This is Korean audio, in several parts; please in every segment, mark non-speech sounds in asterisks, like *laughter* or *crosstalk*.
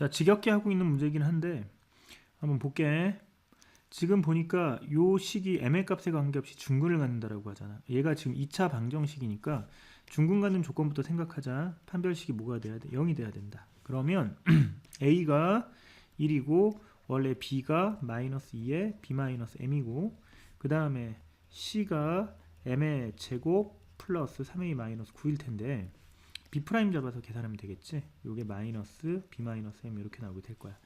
자, 지겹게 하고 있는 문제긴 한데 한번 볼게. 지금 보니까 요 식이 m의 값에 관계없이 중근을 갖는다라고 하잖아. 얘가 지금 2차 방정식이니까 중근 갖는 조건부터 생각하자. 판별식이 뭐가 돼야 돼? 0이 돼야 된다. 그러면 *clears throat* a가 1이고 원래 b가 마이너스 2에 b 마이너스 m이고 그 다음에 c가 m의 제곱 플러스 3a 마이너스 9일 텐데 b 프라임 잡아서 계산하면 되겠지. 요게 마이너스 b 마이너스 m 이렇게 나오게 될 거야.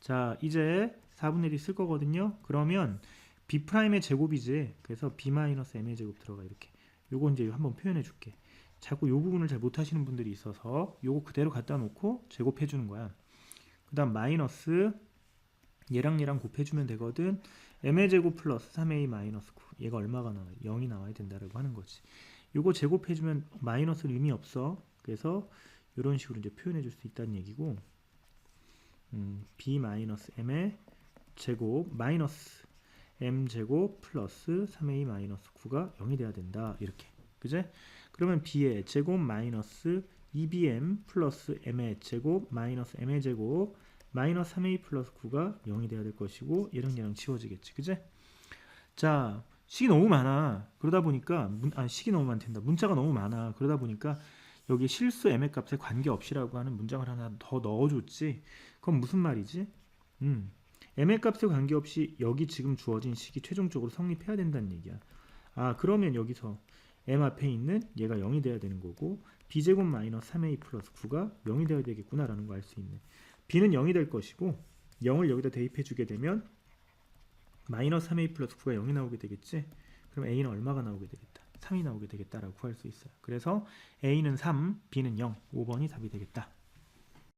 자, 이제 4분의 1이 쓸 거거든요. 그러면 b 프라임의 제곱이지. 그래서 b 마이너스 m의 제곱 들어가 이렇게. 요거 이제 한번 표현해 줄게. 자꾸 요 부분을 잘 못하시는 분들이 있어서 요거 그대로 갖다 놓고 제곱해 주는 거야. 그 다음 마이너스 얘랑 얘랑 곱해주면 되거든. m의 제곱 플러스 3a 마이너스 9. 얘가 얼마가 나와? 0이 나와야 된다라고 하는 거지. 요거 제곱해주면 마이너스 의미 없어. 그래서 이런 식으로 이제 표현해 줄 수 있다는 얘기고 음, b 마이너스 m의 제곱 마이너스 m 제곱 플러스 3a 마이너스 9가 0이 돼야 된다. 이렇게. 그제? 그러면 b의 제곱 마이너스 2bm 플러스 m의 제곱 마이너스 m의 제곱 마이너스 3a 플러스 9가 0이 돼야 될 것이고 얘랑 얘랑 지워지겠지. 그제? 자 식이 너무 많아. 그러다 보니까 문, 아 식이 너무 많단다. 문자가 너무 많아. 그러다 보니까 여기 실수 m의 값에 관계없이라고 하는 문장을 하나 더 넣어줬지? 그건 무슨 말이지? 음, m의 값에 관계없이 여기 지금 주어진 식이 최종적으로 성립해야 된다는 얘기야. 아 그러면 여기서 m 앞에 있는 얘가 0이 돼야 되는 거고 b제곱 마이너스 3a 플러스 9가 0이 돼야 되겠구나 라는 거 알 수 있네. B는 0이 될 것이고 0을 여기다 대입해 주게 되면 마이너스 3a 플러스 9가 0이 나오게 되겠지? 그럼 a는 얼마가 나오게 되겠다 3이 나오게 되겠다라고 구할 수 있어요. 그래서 a는 3 b는 0 5번이 답이 되겠다